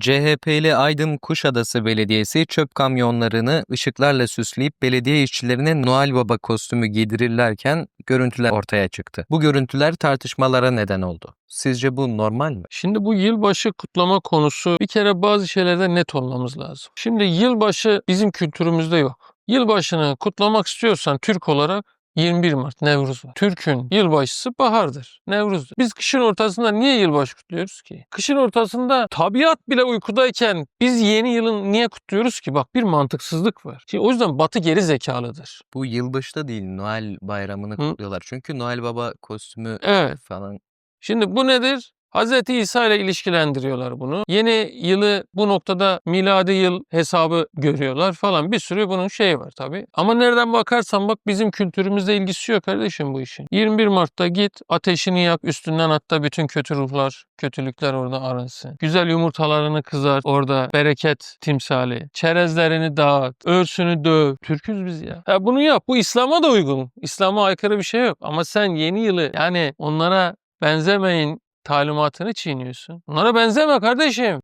CHP'li Aydın Kuşadası Belediyesi çöp kamyonlarını ışıklarla süsleyip belediye işçilerine Noel Baba kostümü giydirirlerken görüntüler ortaya çıktı. Bu görüntüler tartışmalara neden oldu. Sizce bu normal mi? Şimdi bu yılbaşı kutlama konusu bir kere bazı şeylerde net olmamız lazım. Şimdi yılbaşı bizim kültürümüzde yok. Yılbaşını kutlamak istiyorsan Türk olarak 21 Mart Nevruz var. Türk'ün yılbaşısı bahardır. Nevruz'dur. Biz kışın ortasında niye yılbaşı kutluyoruz ki? Kışın ortasında tabiat bile uykudayken biz yeni yılın niye kutluyoruz ki? Bak bir mantıksızlık var. Şimdi o yüzden Batı geri zekalıdır. Bu yılbaşı da değil Noel bayramını Hı. kutluyorlar. Çünkü Noel Baba kostümü Evet. falan Şimdi bu nedir? Hz. İsa ile ilişkilendiriyorlar bunu. Yeni yılı bu noktada miladi yıl hesabı görüyorlar falan. Bir sürü bunun şeyi var tabii. Ama nereden bakarsan bak bizim kültürümüzde ilgisi yok kardeşim bu işin. 21 Mart'ta git ateşini yak üstünden hatta bütün kötü ruhlar, kötülükler orada arınsın. Güzel yumurtalarını kızart orada bereket timsali. Çerezlerini dağıt, örsünü döv. Türküz biz ya. ya. Bunu yap. Bu İslam'a da uygun. İslam'a aykırı bir şey yok. Ama sen yeni yılı yani onlara benzemeyin talimatını çiğniyorsun. Onlara benzeme kardeşim.